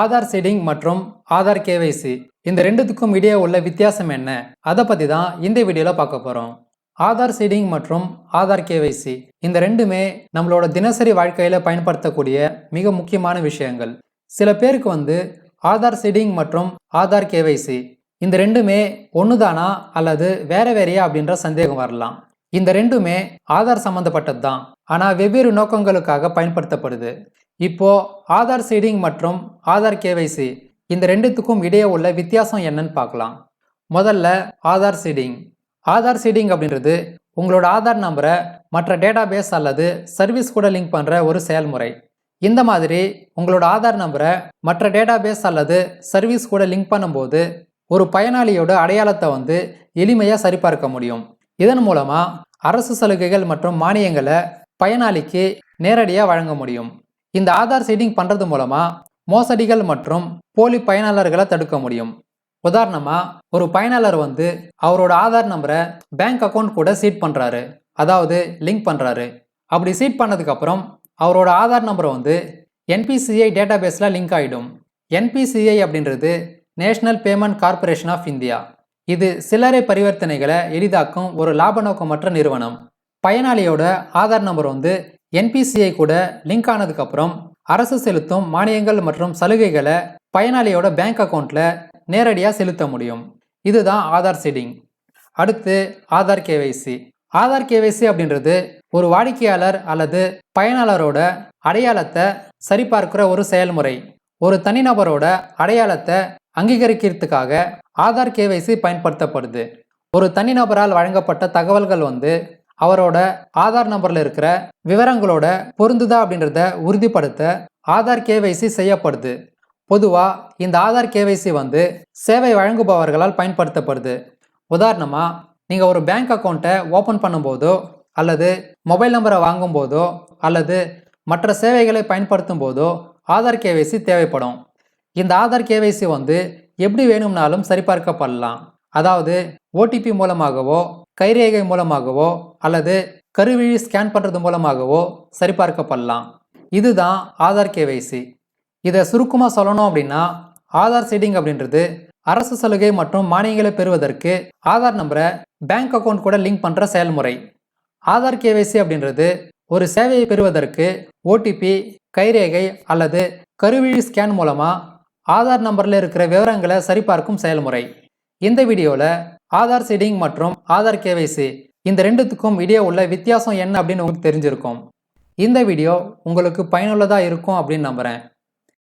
Aadhaar seeding மற்றும் Aadhaar KYC இந்த ரெண்டுத்துக்கும் இடையே உள்ள வித்தியாசம் என்ன? அதை பற்றி தான் இந்த வீடியோவில் பார்க்க போகிறோம் ஆதார் சீடிங் மற்றும் ஆதார் கேவைசி இந்த ரெண்டுமே நம்மளோட தினசரி வாழ்க்கையில் பயன்படுத்தக்கூடிய மிக முக்கியமான விஷயங்கள். சில பேருக்கு வந்து ஆதார் சீடிங் மற்றும் ஆதார் கேவைசி இந்த ரெண்டுமே ஒன்று தானா அல்லது வேற வேறையா அப்படின்ற சந்தேகம் வரலாம். இந்த ரெண்டுமே ஆதார் சம்மந்தப்பட்டது தான் ஆனால் வெவ்வேறு நோக்கங்களுக்காக பயன்படுத்தப்படுது. இப்போ ஆதார் சீடிங் மற்றும் ஆதார் கேவைசி இந்த ரெண்டுத்துக்கும் இடையே உள்ள வித்தியாசம் என்னன்னு பார்க்கலாம். முதல்ல ஆதார் சீடிங். ஆதார் சீடிங் அப்படின்றது உங்களோட ஆதார் நம்பரை மற்ற டேட்டாபேஸ் அல்லது சர்வீஸ் கூட லிங்க் பண்ணுற ஒரு செயல்முறை. இந்த மாதிரி உங்களோட ஆதார் நம்பரை மற்ற டேட்டாபேஸ் அல்லது சர்வீஸ் கூட லிங்க் பண்ணும்போது ஒரு பயனாளியோட அடையாளத்தை வந்து எளிமையாக சரிபார்க்க முடியும். இதன் மூலமாக அரசு சலுகைகள் மற்றும் மானியங்களை பயனாளிக்கு நேரடியாக வழங்க முடியும். இந்த ஆதார் சீடிங் பண்ணுறது மூலமாக மோசடிகள் மற்றும் போலி பயனாளர்களை தடுக்க முடியும். உதாரணமாக ஒரு பயனாளர் வந்து அவரோட ஆதார் நம்பரை பேங்க் அக்கௌண்ட் கூட சீட் பண்ணுறாரு அதாவது லிங்க் பண்ணுறாரு அப்படி சீட் பண்ணதுக்கப்புறம் அவரோட ஆதார் நம்பரை வந்து என்பிசிஐ டேட்டாபேஸில் லிங்க் ஆகிடும் என்பிசிஐ அப்படின்றது National Payment Corporation of India. இது சில்லறை பரிவர்த்தனைகளை எளிதாக்கும் ஒரு லாப நோக்கமற்ற நிறுவனம். பயனாளியோட ஆதார் நம்பர் வந்து என்பிசிஐ கூட லிங்க் ஆனதுக்கப்புறம் அரசு செலுத்தும் மானியங்கள் மற்றும் சலுகைகளை பயனாளியோட பேங்க் அக்கௌண்ட்டில் நேரடியாக செலுத்த முடியும். இதுதான் ஆதார் சீடிங் அடுத்து ஆதார் கேவைசி ஆதார் கேவைசி அப்படின்றது ஒரு வாடிக்கையாளர் அல்லது பயனாளரோட அடையாளத்தை சரிபார்க்கிற ஒரு செயல்முறை. ஒரு தனிநபரோட அடையாளத்தை அங்கீகரிக்கிறதுக்காக ஆதார் கேவைசி பயன்படுத்தப்படுது. ஒரு தனிநபரால் வழங்கப்பட்ட தகவல்கள் வந்து அவரோட ஆதார் நம்பரில் இருக்கிற விவரங்களோட பொருந்துதா அப்படின்றத உறுதிப்படுத்த ஆதார் கேவைசி செய்யப்படுது. பொதுவாக இந்த ஆதார் கேவைசி வந்து சேவை வழங்குபவர்களால் பயன்படுத்தப்படுது. உதாரணமாக நீங்கள் ஒரு பேங்க் அக்கௌண்ட்டை ஓப்பன் பண்ணும்போதோ அல்லது மொபைல் நம்பரை வாங்கும்போதோ அல்லது மற்ற சேவைகளை பயன்படுத்தும் போதோ ஆதார் கேவைசி தேவைப்படும். இந்த ஆதார் கேவைசி வந்து எப்படி வேணும்னாலும் சரிபார்க்கப்படலாம். அதாவது ஓடிபி மூலமாகவோ கைரேகை மூலமாகவோ அல்லது கருவிழி ஸ்கேன் பண்ணுறது மூலமாகவோ சரிபார்க்கப்படலாம். இதுதான் ஆதார் கேவைசி இதை சுருக்கமாக சொல்லணும் அப்படின்னா ஆதார் சீடிங் அப்படின்றது அரசு சலுகை மற்றும் மானியங்களை பெறுவதற்கு ஆதார் நம்பரை பேங்க் அக்கௌண்ட் கூட லிங்க் பண்ணுற செயல்முறை. ஆதார் கேவைசி அப்படின்றது ஒரு சேவையை பெறுவதற்கு ஓடிபி கைரேகை அல்லது கருவிழி ஸ்கேன் மூலமாக ஆதார் நம்பரில் இருக்கிற விவரங்களை சரிபார்க்கும் செயல்முறை. இந்த வீடியோவில் ஆதார் சீடிங் மற்றும் ஆதார் கேவைசி இந்த ரெண்டுத்துக்கும் இடையே உள்ள வித்தியாசம் என்ன அப்படின்னு உங்களுக்கு தெரிஞ்சிருக்கும். இந்த வீடியோ உங்களுக்கு பயனுள்ளதாக இருக்கும் அப்படின்னு நம்புகிறேன்